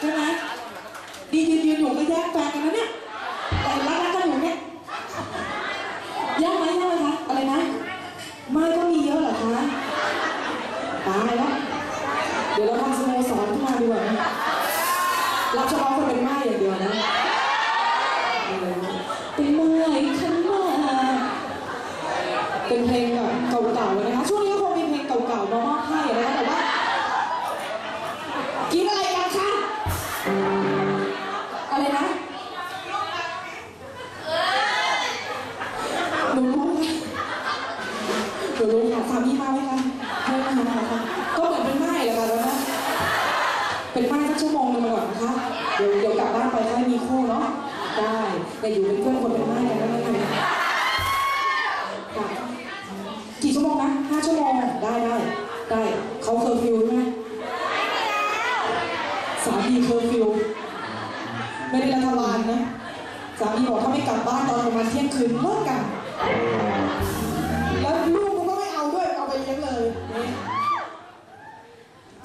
ใช่ไหมดีดดียืนอยู่ก็แยกแฟนกันแล้วเนี่ยแต่รักรักกันอยู่เนี่ยแยกไหมแยกไหมคะอะไรนะไม่ก็มีเยอะเหรอคะตายแล้วเดี๋ยวเราทำสโมสรขึ้นมาดีกว่ารับเฉพาะคนเป็นม่อย่างเดียวนะเป็นม่ายฉันมาเป็นเพลงแบบเก่าๆนะ เป็นไม้สักชั่วโมงหนึงก่อนนะคะ เดี๋ยวเดี๋ยวกลับบ้านไปถ้ามีคู่เนาะ ได้แต่อยู่เป็นเพื่อนคนเป็นไม้กันได้ไหมคะค่ะกี่ชั่วโมงนะห้าชั่วโมงได้ได้ได้เขาเคอร์ฟิวใช่ไหมสามีเคอร์ฟิว ไม่ได้รัฐบาลนะ สามีบอกถ้าไม่กลับบ้านตอนประมาณเที่ยงคืนเลิกกัน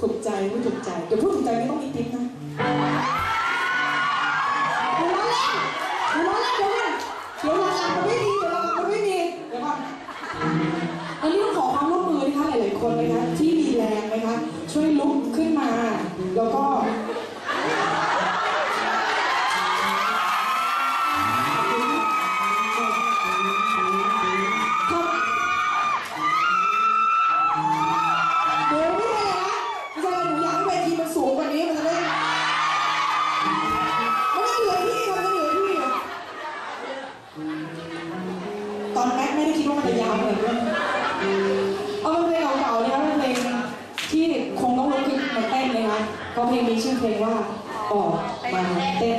ถูกใจไม่ถูกใจเดี๋ยวพูดถูกใจไม่ต้องมีติ๊บนะเดี๋ยวมาเล่นเดี๋ยวมาเล่นเดี๋ยวก่อนเดี๋ยวหลังๆมันไม่มีเดี๋ยวหลังๆมันไม่มีเดี๋ยวก่อนอันนี้ต้องขอความร่วมมือนะคะหลายๆคนนะคะที่มีแรงนะคะช่วยลุกขึ้นมา แล้วก็ อนแม็กไม่ได้คิดว่ามันจะยาวเลยเอาเป็นเพลงเก่าๆนะคะเป็นเพลงที่คงต้องลุกขึ้นมาเต้นเลยนะเพราะเพลงนี้ชื่อเพลงว่าออกมาเต้น